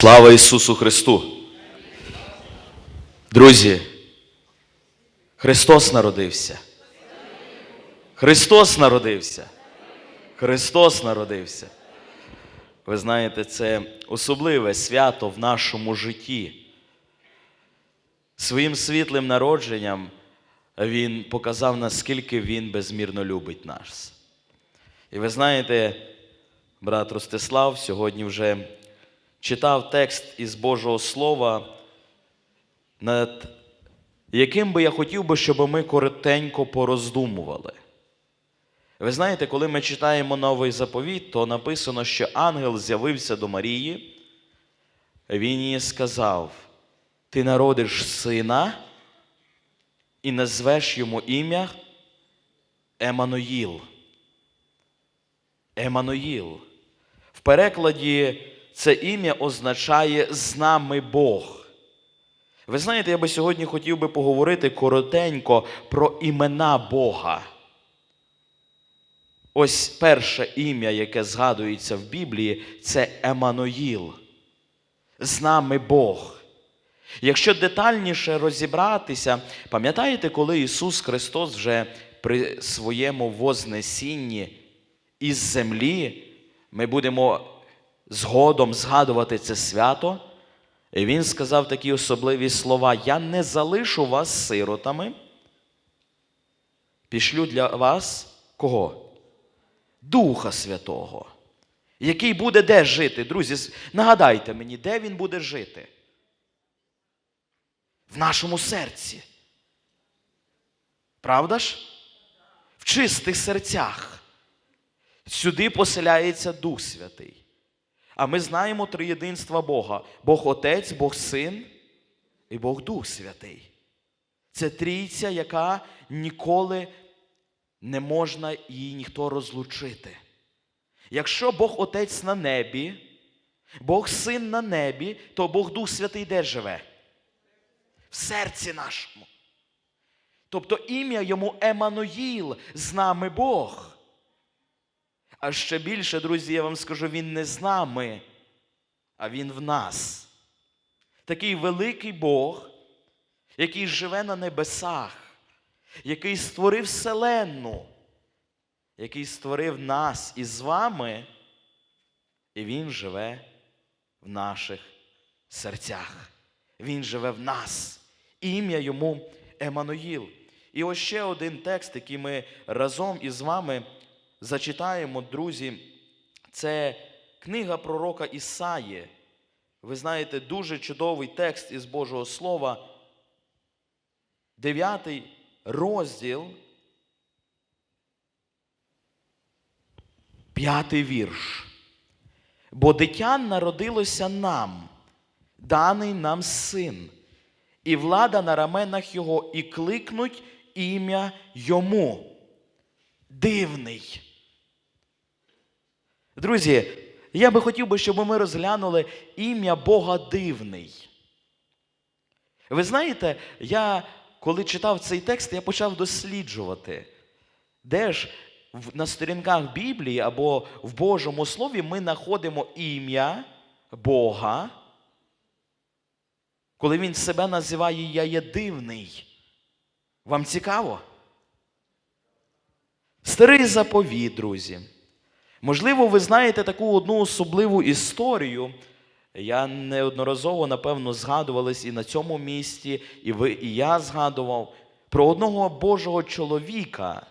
Слава Ісусу Христу! Друзі, Христос народився. Христос народився. Христос народився. Ви знаєте, це особливе свято в нашому житті. Своїм світлим народженням Він показав, наскільки Він безмірно любить нас. І ви знаєте, брат Ростислав сьогодні вже читав текст із Божого Слова, над яким би я хотів би, щоб ми коротенько пороздумували. Ви знаєте, коли ми читаємо новий заповіт, то написано, що ангел з'явився до Марії, він їй сказав: Ти народиш сина і назвеш йому ім'я Еммануїл. Еммануїл. В перекладі це ім'я означає з нами Бог. Ви знаєте, я би сьогодні хотів би поговорити коротенько про імена Бога. Ось перше ім'я, яке згадується в Біблії, це Еммануїл. З нами Бог. Якщо детальніше розібратися, пам'ятаєте, коли Ісус Христос вже при своєму вознесінні із землі, ми будемо згодом згадувати це свято, і Він сказав такі особливі слова: Я не залишу вас сиротами, пішлю для вас кого? Духа Святого, який буде де жити. Друзі, нагадайте мені, де він буде жити? В нашому серці. Правда ж? В чистих серцях. Сюди поселяється Дух Святий. А ми знаємо триєдинства Бога: Бог Отець, Бог Син і Бог Дух Святий. Це трійця, яка ніколи не можна її ніхто розлучити. Якщо Бог Отець на небі, Бог Син на небі, то Бог Дух Святий де живе? В серці нашому. Тобто ім'я йому Еммануїл, з нами Бог. А ще більше, друзі, я вам скажу, він не з нами, а він в нас. Такий великий Бог, який живе на небесах, який створив вселенну, який створив нас із вами, і Він живе в наших серцях. Він живе в нас. Ім'я йому Еммануїл. І ось ще один текст, який ми разом із вами зачитаємо, друзі, це книга пророка Ісаї. Ви знаєте, дуже чудовий текст із Божого Слова. Дев'ятий розділ, п'ятий вірш. Бо дитя народилося нам, даний нам син, і влада на раменах його, і кликнуть ім'я йому. Дивний. Друзі, я би хотів би, щоб ми розглянули ім'я Бога дивний. Ви знаєте, я коли читав цей текст, я почав досліджувати, де ж на сторінках Біблії або в Божому Слові ми знаходимо ім'я Бога, коли Він себе називає Я є дивний. Вам цікаво? Старий заповіт, друзі. Можливо, ви знаєте таку одну особливу історію. Я неодноразово, напевно, згадувались і на цьому місці, і ви, і я згадував про одного Божого чоловіка,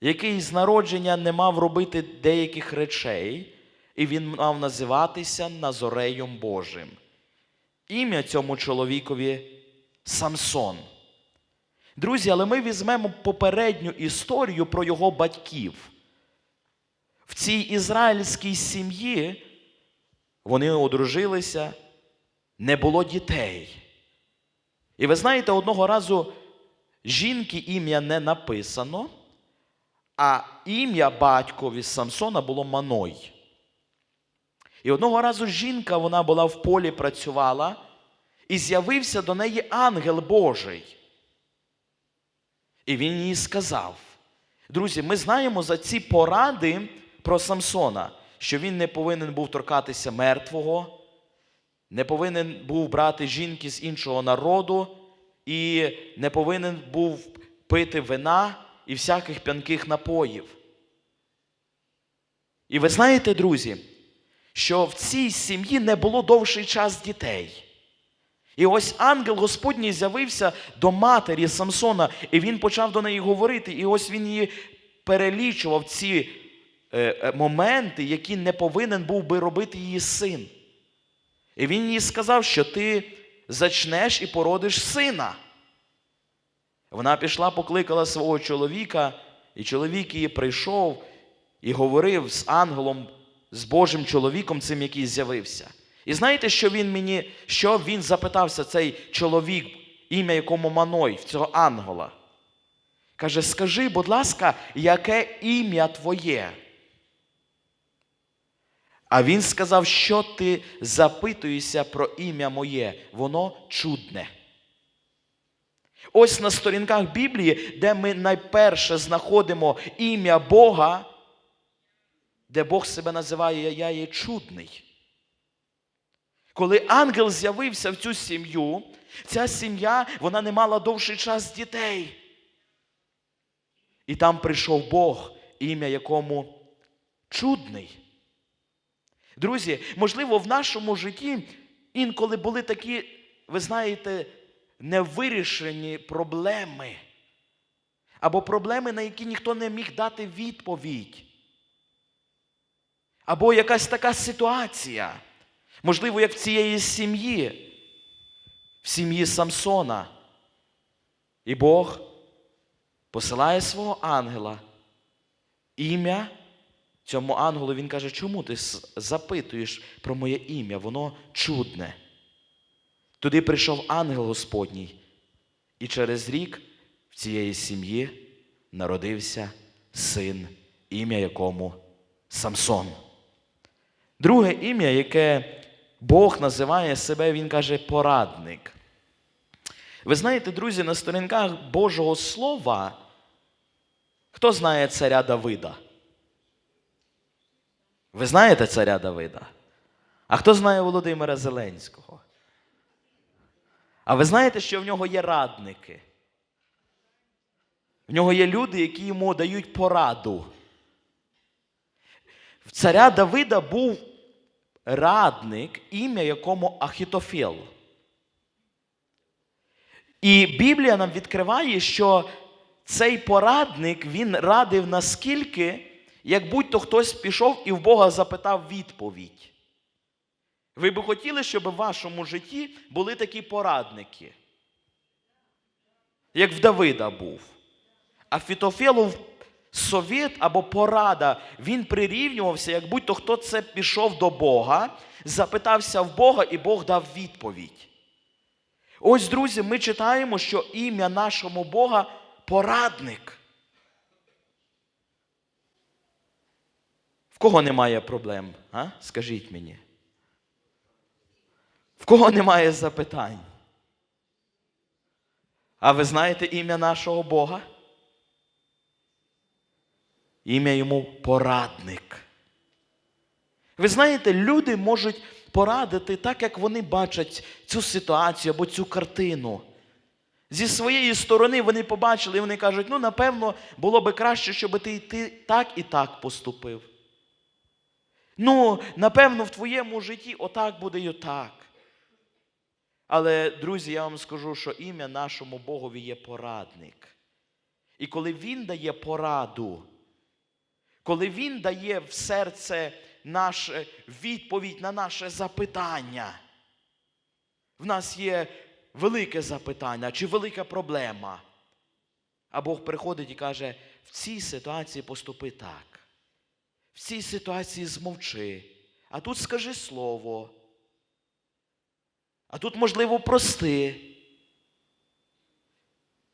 який з народження не мав робити деяких речей, і він мав називатися Назореєм Божим. Ім'я цьому чоловікові Самсон. Друзі, але ми візьмемо попередню історію про його батьків. В цій ізраїльській сім'ї вони одружилися, не було дітей. І ви знаєте, одного разу жінки ім'я не написано, а ім'я батькові Самсона було Маной. І одного разу жінка, вона була в полі, працювала, і з'явився до неї ангел Божий. І він їй сказав: Друзі, ми знаємо за ці поради про Самсона, що він не повинен був торкатися мертвого, не повинен був брати жінки з іншого народу і не повинен був пити вина і всяких п'янких напоїв. І ви знаєте, друзі, що в цій сім'ї не було довший час дітей. І ось ангел Господній з'явився до матері Самсона, і він почав до неї говорити. І ось він її перелічував ці моменти, які не повинен був би робити її син. І він їй сказав, що ти зачнеш і породиш сина. Вона пішла, покликала свого чоловіка, і чоловік її прийшов і говорив з ангелом, з Божим чоловіком, цим, який з'явився. І знаєте, що він мені, що він запитався, цей чоловік, ім'я якому Маной, в цього ангела? Каже: скажи, будь ласка, яке ім'я твоє? А він сказав, що ти запитуєшся про ім'я моє, воно чудне. Ось на сторінках Біблії, де ми найперше знаходимо ім'я Бога, де Бог себе називає Я є чудний. Коли ангел з'явився в цю сім'ю, ця сім'я вона не мала довший час дітей. І там прийшов Бог, ім'я якому чудний. Друзі, можливо, в нашому житті інколи були такі, ви знаєте, невирішені проблеми. Або проблеми, на які ніхто не міг дати відповідь. Або якась така ситуація. Можливо, як в цієї сім'ї, в сім'ї Самсона. І Бог посилає свого ангела. Ім'я цьому ангелу він каже, чому ти запитуєш про моє ім'я? Воно чудне. Туди прийшов ангел Господній, і через рік в цієї сім'ї народився син, ім'я якому Самсон. Друге ім'я, яке Бог називає себе, він каже порадник. Ви знаєте, друзі, на сторінках Божого Слова, хто знає царя Давида? Ви знаєте царя Давида? А хто знає Володимира Зеленського? А ви знаєте, що в нього є радники? В нього є люди, які йому дають пораду. В царя Давида був радник, ім'я якому Ахітофел. І Біблія нам відкриває, що цей порадник він радив наскільки, як будь-то хтось пішов і в Бога запитав відповідь. Ви би хотіли, щоб в вашому житті були такі порадники, як в Давида був. А Фітофілов совет або порада, він прирівнювався, як будь-то хто це пішов до Бога, запитався в Бога, і Бог дав відповідь. Ось, друзі, ми читаємо, що ім'я нашому Бога порадник. В кого немає проблем? А? Скажіть мені. В кого немає запитань? А ви знаєте ім'я нашого Бога? Ім'я йому порадник. Ви знаєте, люди можуть порадити так, як вони бачать цю ситуацію або цю картину. Зі своєї сторони вони побачили і вони кажуть, ну, напевно, було би краще, щоб ти, ти так і так поступив. Ну, напевно, в твоєму житті отак буде і отак. Але, друзі, я вам скажу, що ім'я нашому Богові є порадник. І коли Він дає пораду, коли Він дає в серце наше відповідь на наше запитання, в нас є велике запитання чи велика проблема. А Бог приходить і каже, в цій ситуації поступи так. В цій ситуації змовчи, а тут скажи слово. А тут, можливо, прости.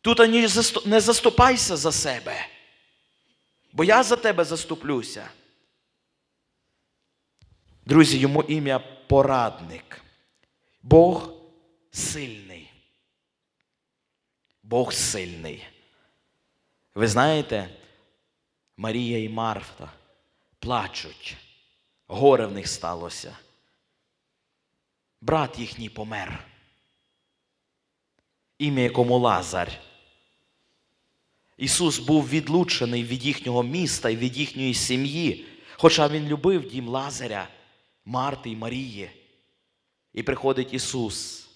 Тут ані не заступайся за себе, бо я за тебе заступлюся. Друзі, йому ім'я порадник. Бог сильний. Бог сильний. Ви знаєте, Марія і Марфа плачуть. Горе в них сталося. брат їхній помер. Ім'я якому Лазар. Ісус був відлучений від їхнього міста і від їхньої сім'ї, хоча Він любив дім Лазаря, Марти і Марії. І приходить Ісус.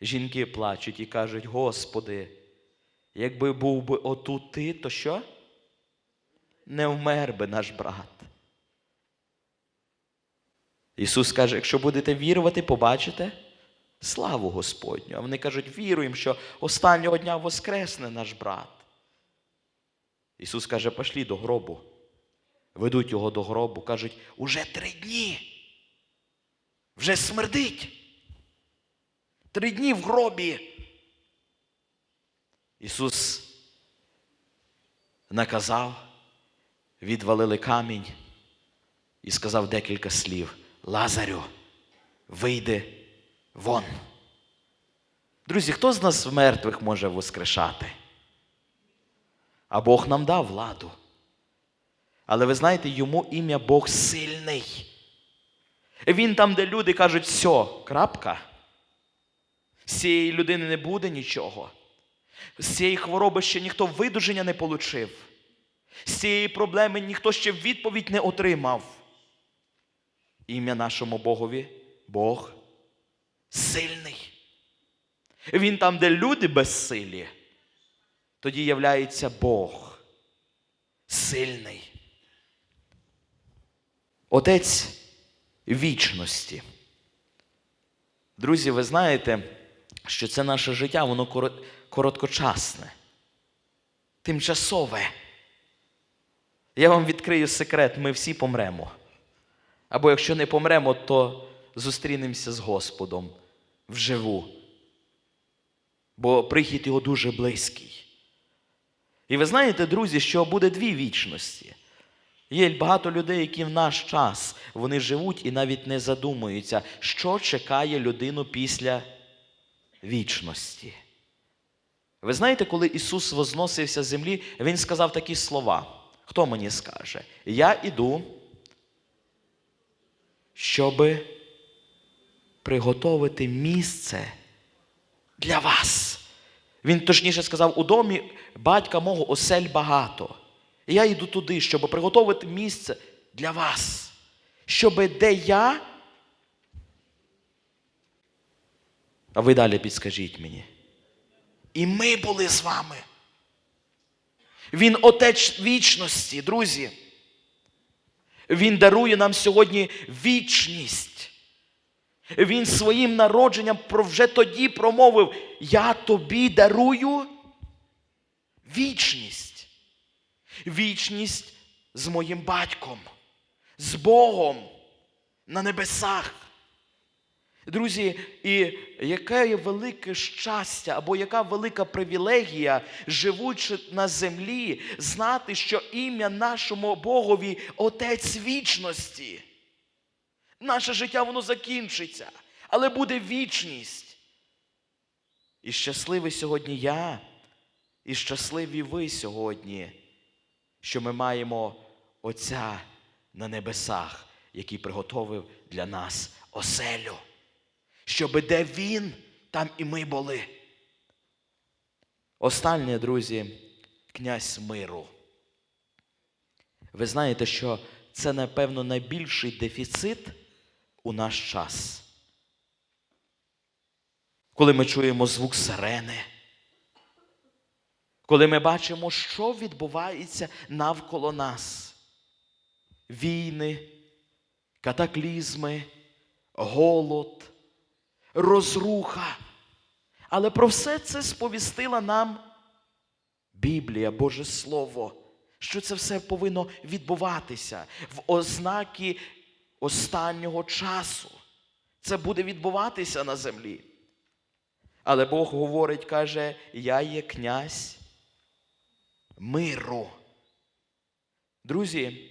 Жінки плачуть і кажуть: Господи, якби був би отут ти, то що? Не вмер би наш брат. Ісус каже, якщо будете вірувати, побачите славу Господню. А вони кажуть, віруємо, що останнього дня воскресне наш брат. Ісус каже, пошлі до гробу. Ведуть його до гробу, кажуть, уже три дні. Вже смердить. Три дні в гробі. Ісус наказав, відвалили камінь і сказав декілька слів. Лазарю, вийди вон. Друзі, хто з нас мертвих може воскрешати? А Бог нам дав владу. Але ви знаєте, йому ім'я Бог сильний. Він там, де люди кажуть, все, крапка. З цієї людини не буде нічого. З цієї хвороби ще ніхто видуження не получив. З цієї проблеми ніхто ще відповідь не отримав. Ім'я нашому Богові Бог сильний. Він там, де люди безсилі, тоді являється Бог сильний. Отець вічності. Друзі, ви знаєте, що це наше життя, воно короткочасне, тимчасове. Я вам відкрию секрет, ми всі помремо. Або якщо не помремо, то зустрінемося з Господом вживу. Бо прихід його дуже близький. І ви знаєте, друзі, що буде дві вічності. Є багато людей, які в наш час вони живуть і навіть не задумуються, що чекає людину після вічності. Ви знаєте, коли Ісус возносився з землі, Він сказав такі слова. Хто мені скаже? Я іду, щоб приготовити місце для вас. Він точніше сказав, у домі батька мого осель багато. Я йду туди, щоб приготовити місце для вас. Щоб де я. А ви далі підскажіть мені. І ми були з вами. Він отець вічності, друзі. Він дарує нам сьогодні вічність. Він своїм народженням вже тоді промовив: Я тобі дарую вічність. Вічність з моїм батьком, з Богом на небесах. Друзі, і яке велике щастя або яка велика привілегія, живучи на землі, знати, що ім'я нашому Богові Отець вічності. Наше життя воно закінчиться, але буде вічність. І щасливий сьогодні я, і щасливі ви сьогодні, що ми маємо Отця на небесах, який приготовив для нас оселю. Щоби де Він, там і ми були. Останнє, друзі, князь миру. Ви знаєте, що це, напевно, найбільший дефіцит у наш час. Коли ми чуємо звук сирени, коли ми бачимо, що відбувається навколо нас. Війни, катаклізми, голод, розруха. Але про все це сповістила нам Біблія, Боже Слово, що це все повинно відбуватися в ознаки останнього часу. Це буде відбуватися на землі. Але Бог говорить, каже, я є князь миру. Друзі,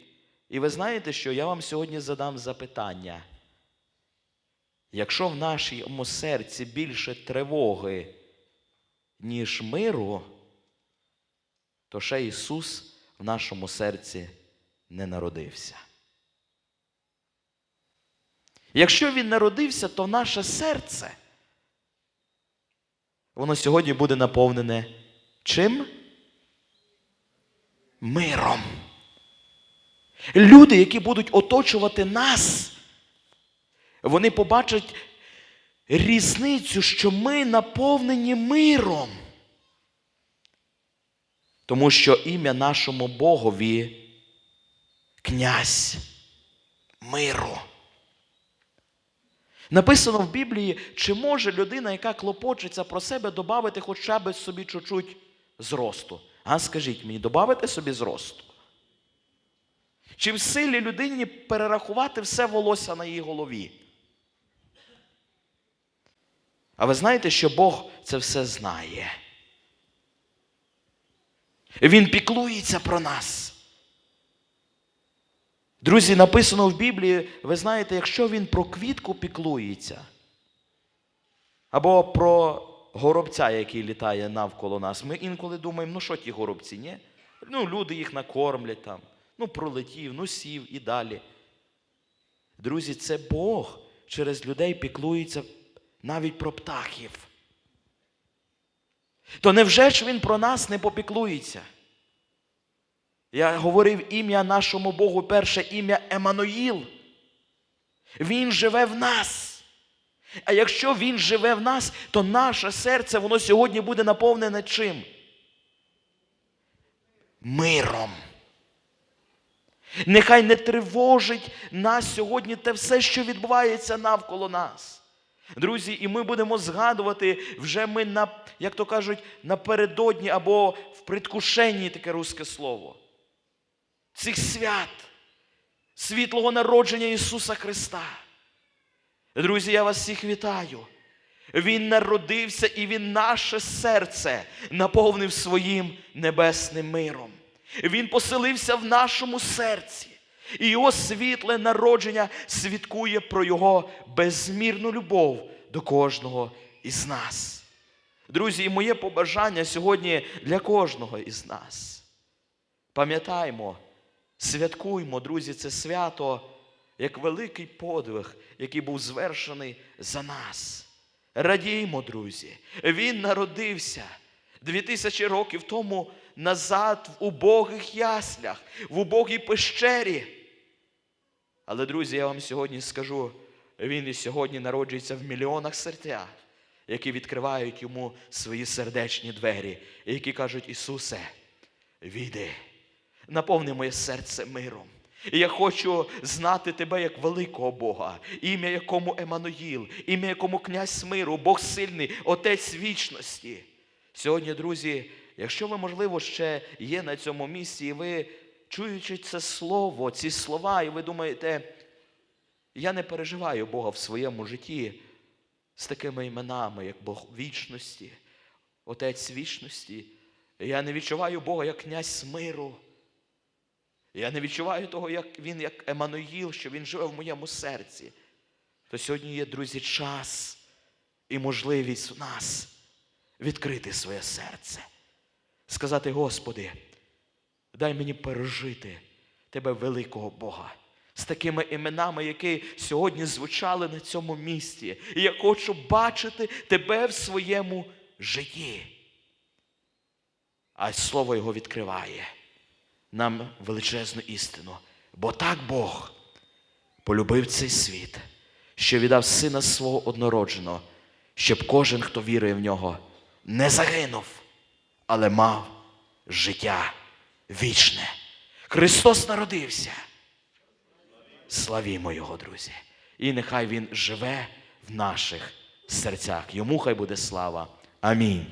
і ви знаєте, що я вам сьогодні задам запитання. Якщо в нашому серці більше тривоги, ніж миру, то ще Ісус в нашому серці не народився. Якщо він народився, то наше серце, воно сьогодні буде наповнене чим? Миром. Люди, які будуть оточувати нас, вони побачать різницю, що ми наповнені миром. Тому що ім'я нашому Богові князь миру. Написано в Біблії, чи може людина, яка клопочеться про себе, додати хоча б собі чуть-чуть зросту. А скажіть мені, додати собі зросту? Чи в силі людині перерахувати все волосся на її голові? А ви знаєте, що Бог це все знає. Він піклується про нас. Друзі, написано в Біблії, ви знаєте, якщо він про квітку піклується, або про горобця, який літає навколо нас, ми інколи думаємо, ну що ті горобці, ні? Ну, люди їх накормлять там, ну пролетів, ну сів і далі. Друзі, це Бог через людей піклується навіть про птахів. То невже ж він про нас не попіклується? Я говорив ім'я нашому Богу, перше ім'я Еммануїл. Він живе в нас. А якщо він живе в нас, то наше серце, воно сьогодні буде наповнене чим? Миром. Нехай не тривожить нас сьогодні те все, що відбувається навколо нас. Друзі, і ми будемо згадувати вже ми на, як то кажуть, напередодні або в предкушенні таке русське слово. Цих свят, світлого народження Ісуса Христа. Друзі, я вас всіх вітаю. Він народився і Він наше серце наповнив своїм небесним миром. Він поселився в нашому серці. І його світле народження свідкує про його безмірну любов до кожного із нас. Друзі, і моє побажання сьогодні для кожного із нас. Пам'ятаймо, святкуймо, друзі, це свято як великий подвиг, який був звершений за нас. Радіймо, друзі, він народився дві тисячі років тому назад в убогих яслях, в убогій пещері. Але, друзі, я вам сьогодні скажу, він і сьогодні народжується в мільйонах серцях, які відкривають йому свої сердечні двері, які кажуть, Ісусе, війди, наповни моє серце миром. І я хочу знати тебе як великого Бога, ім'я якому Еммануїл, ім'я якому князь миру, Бог сильний, Отець вічності. Сьогодні, друзі, якщо ви, можливо, ще є на цьому місці, і ви чуючи це слово, ці слова, і ви думаєте, я не переживаю Бога в своєму житті з такими іменами, як Бог вічності, Отець вічності. Я не відчуваю Бога як князь миру. Я не відчуваю того, як Він, як Еммануїл, що Він живе в моєму серці. То сьогодні є, друзі, час і можливість у нас відкрити своє серце, сказати, Господи, дай мені пережити Тебе, великого Бога, з такими іменами, які сьогодні звучали на цьому місці. І я хочу бачити Тебе в своєму житті. А слово Його відкриває нам величезну істину. Бо так Бог полюбив цей світ, що віддав сина свого однородженого, щоб кожен, хто вірує в нього, не загинув, але мав життя вічне. Христос народився. Славімо Його, друзі. І нехай Він живе в наших серцях. Йому хай буде слава. Амінь.